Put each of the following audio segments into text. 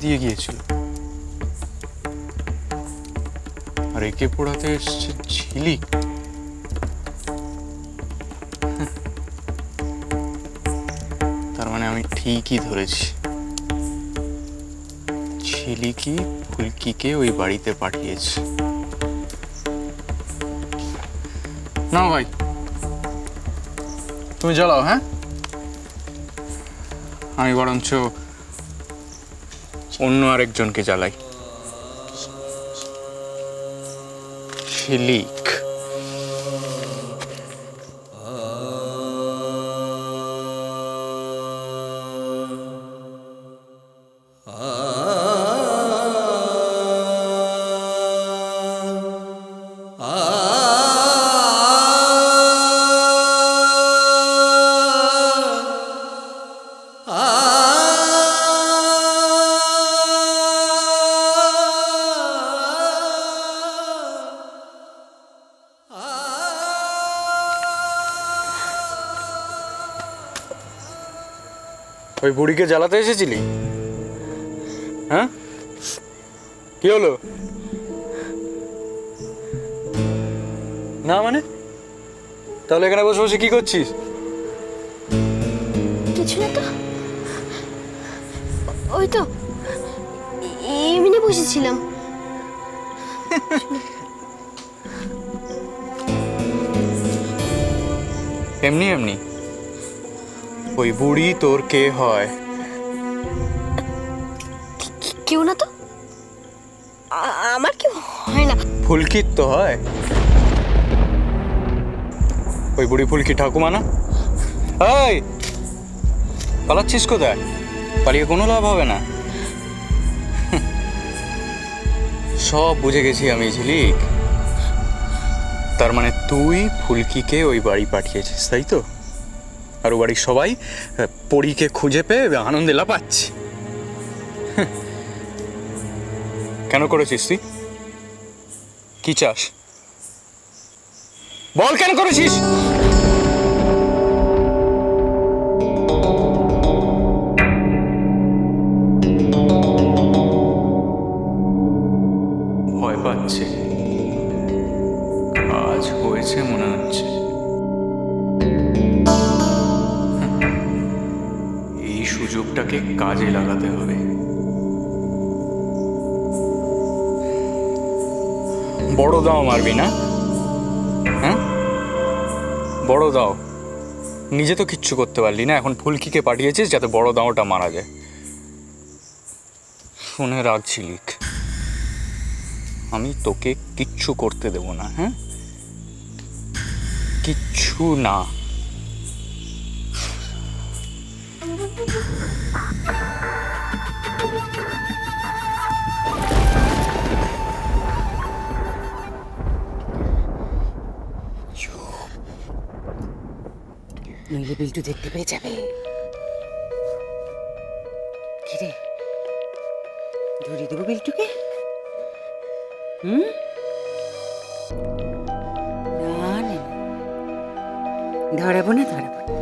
দিয়ে গিয়েছিল। আর একে পোড়াতে এসছে ঝিলিক তার মানে আমি ঠিকই ধরেছি। ঝিলিকি, ফুলকিকে ওই বাড়িতে পাঠিয়েছে। না ভাই। তুমি জ্বালাও হ্যাঁ? আমি বরঞ্চ অন্য আরেকজনকে জ্বালাই। ঝিলিক ওই বুড়িকে জ্বালাতে এসেছিলি? হ্যাঁ? কি হলো? না মানে? তাহলে এখানে বসে বসে কি করছিস? কিছু না তো। ওই তো এমনি বসেছিলাম। এমনি এমনি। ওই বুড়ি তোর কে হয়? কেউ না তো? আমার কেউ হয় না। ফুলকির তো হয়। ওই বুড়ি ফুলকি ঠাকুমা না? এই পালাচ্ছিস কোথায়? পালিয়ে কোনো লাভ হবে না। সব বুঝে গেছি আমি ঝিলিক। তার মানে তুই ফুলকিকে ওই বাড়ি পাঠিয়েছিস তাই তো? ও বাড়ির সবাই পরীকে খুঁজে পেয়ে আনন্দে লাপাচ্ছে কেন করেছিস তুই? কি চাস? বল কেন করেছিস? ভয় পাচ্ছে। কাজে লাগাতে হবে। বড় দাও মারবি না? হ্যাঁ? বড় দাও। নিজে তো কিচ্ছু করতে পারলি না, এখন ফুলকিকে পাঠিয়েছিস যাতে বড় দাওটা মারা যায়। শুনে রাখছিলিক আমি তোকে কিচ্ছু করতে দেব না হ্যাঁ? কিচ্ছু না। নইলে বিল্টু দেখতে পেয়ে যাবে। কিরে? ধরিয়ে দেবো বিল্টুকে? হুম? না। ধরাবো না। ধরাবো না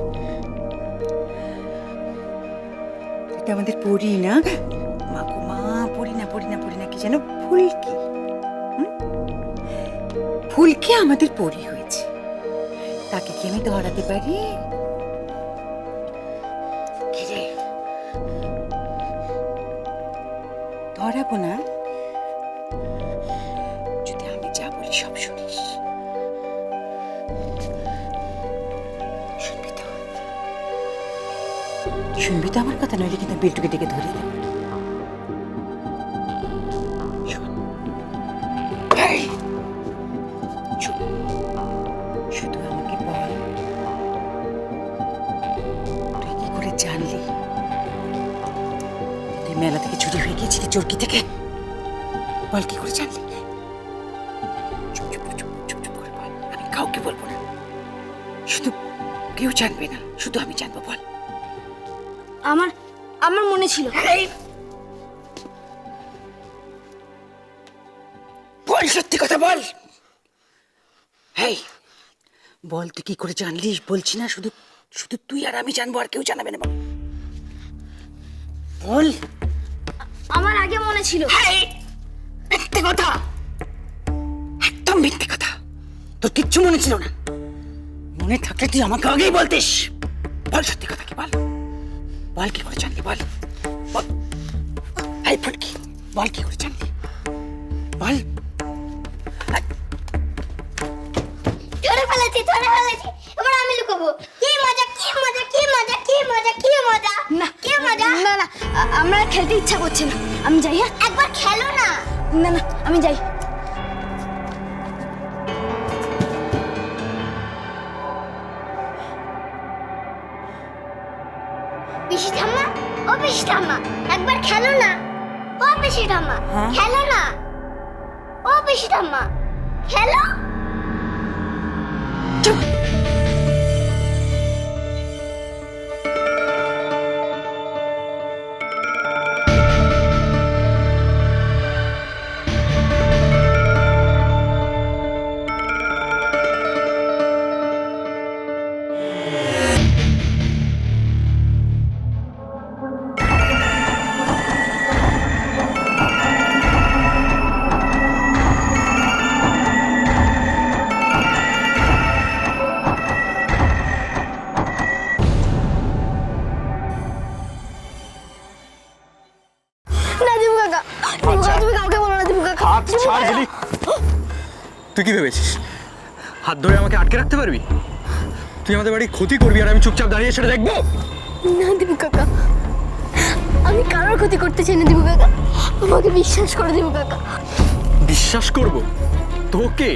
এটা আমাদের পড়ি না? মা গো মা পড়ি না পড়ি না পড়ি না, কি যেন ফুলকি? ফুলকি আমাদের পড়ি হয়েছে। তাকে কি আমি ধরাতে পারি ধরাবো না। যদি আমি যা বলি সব শুনিস। শুনবি তো? আমার কথা? নইলে কিন্তু বিল্টুকে ডেকে ধরে দেবো। মেলা থেকে চুরি হয়ে গিয়েছিলি চরকি থেকে। বল কি করে জানলি? চুপ চুপ চুপ চুপ চুপ করে বল। আমি কাউকে বলব না। শুধু কেউ জানবে না। শুধু আমি জানব বল। আমার আমার মনে ছিল। বল সত্যি কথা বল। হেই বল তুই কি করে জানলি? বলছি না শুধু শুধু তুই আর আমি জানব আর কেউ জানাবে না বল। বল। আমার আগে মনে ছিল। মিথ্যে কথা। একদম মিথ্যে কথা। তোর কিচ্ছু মনে ছিল না। মনে থাকলে তুই আমাকে আগেই বলতিস। বল সত্যি কথা কি বল। বল কি করে জানলি বল। এই ফুটকি বল কি করে জানলি। বল। ধরে ফেলেছি ধরে ফেলেছি। এবার আমি লুকাবো। কি মজা কি মজা কি মজা কি মজা কি মজা। না। আমরা খেলতে ইচ্ছা করছে না। আমি যাই হ্যাঁ? একবার খেলো না। না না আমি যাই। পিসি ঠাম্মা? ও পিসি ঠাম্মা একবার খেলো না। ও পিসি ঠাম্মা হ্যাঁ? খেলো না। ও পিসি ঠাম্মা খেলো? কাকা দিবু কাকা তুমি কাউকে বলো না দিবু কাকা হাত ছাড়। ঝিলিক তুই কি ভেবেছিস? হাত ধরে আমাকে আটকে রাখতে পারবি? তুই আমাদের বাড়ি ক্ষতি করবি আর আমি চুপচাপ দাঁড়িয়ে সেটা দেখব? না দিবু কাকা। আমি কারোর ক্ষতি করতে চাই না দিবু কাকা। আমাকে বিশ্বাস করে দিবু কাকা। বিশ্বাস করব? তোকে?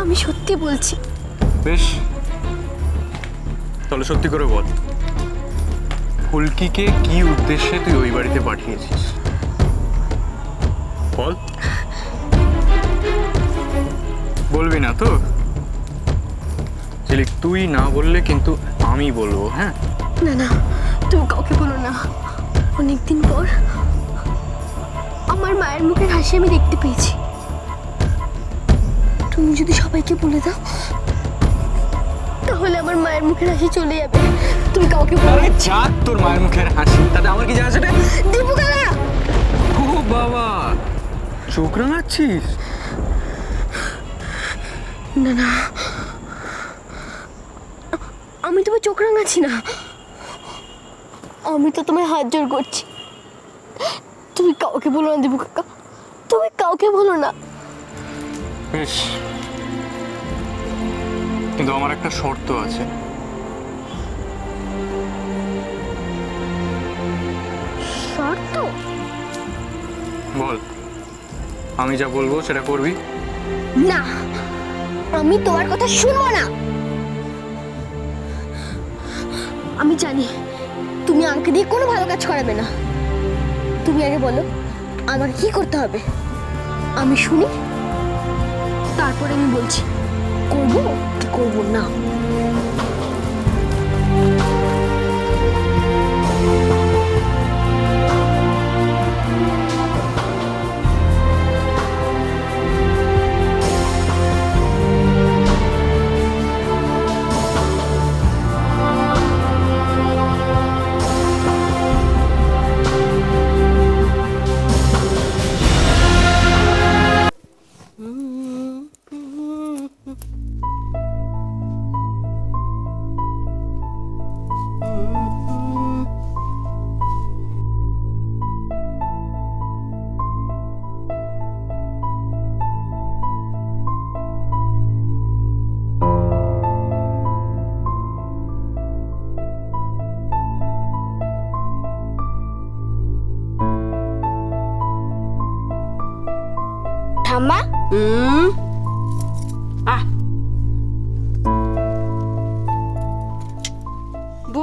আমি সত্যি বলছি। বেশ। তাহলে সত্যি করে বল। ফুলকিকে কি উদ্দেশ্যে তুই ওই বাড়িতে পাঠিয়েছিস? বল। বলবি না তো? ঝিলিক তুই না বললে কিন্তু আমি বলব হ্যাঁ? না না, তুমি কাউকে বলো না। অনেকদিন পর আমার মায়ের মুখের হাসি আমি দেখতে পেয়েছি। তুমি যদি সবাইকে বলে দাও, তাহলে আমার মায়ের মুখের হাসি চলে যাবে। তুমি কাউকে বলো আরে। যাক তোর মায়ের মুখের হাসি। তাতে আমার কি জানা সেটা? দীপু কাকা! ও বাবা! চোখ রাঙাচ্ছিস? না না। আমি তোমার চোখ রাঙাচ্ছি না। আমি তো তোমায় হাত জোর করছি। তুমি কাউকে বলো না দীপু কাকা। তুমি কাউকে বলো না। বেশ। কিন্তু আমার একটা শর্ত আছে। বল। আমি যা বলব সেটা করবি? না, আমি তোমার কথা শুনব না। আমি জানি তুমি আমাকে দিয়ে কোনো ভালো কাজ করাবে না। তুমি আগে বলো, আমাকে কি করতে হবে? আমি শুনি, তারপরে আমি বলছি, করব করব না?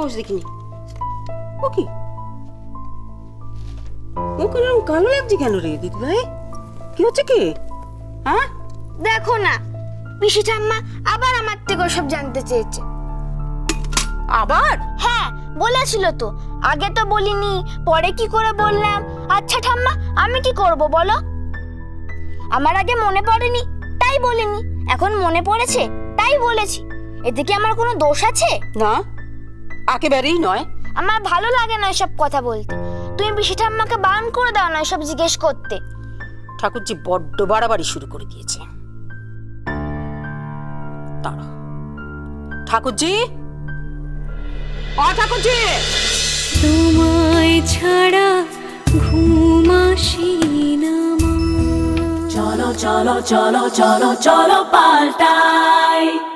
বস দেখিনি। ও কি? ও কেন কালো লাগছে কেন রে দিদি ভাই? কি হচ্ছে কি? হ্যাঁ? দেখো না পিসি ঠাম্মা আবার আমার থেকে সব জানতে চেয়েছে। আবার? হ্যাঁ বলেছিল তো। আগে তো বলিনি পরে কি করে বললাম? আচ্ছা ঠাম্মা আমি কি করব বলো? আমার আগে মনে পড়েনি তাই বলিনি। এখন মনে পড়েছে তাই বলেছি। এতে কি আমার কোনো দোষ আছে? না। একেবারেই নয়। আমার ভালো লাগে না এসব কথা বলতে। তুমি পিসি ঠাম্মাকে বারণ করে দাও না এসব জিজ্ঞেস করতে। ঠাকুরজি বড্ড বাড়াবাড়ি শুরু করে দিয়েছে। ঠাকুরজি? অ ঠাকুরজি! তোমায় ছাড়া ঘুম আসি না মা। cholo cholo cholo cholo cholo paltai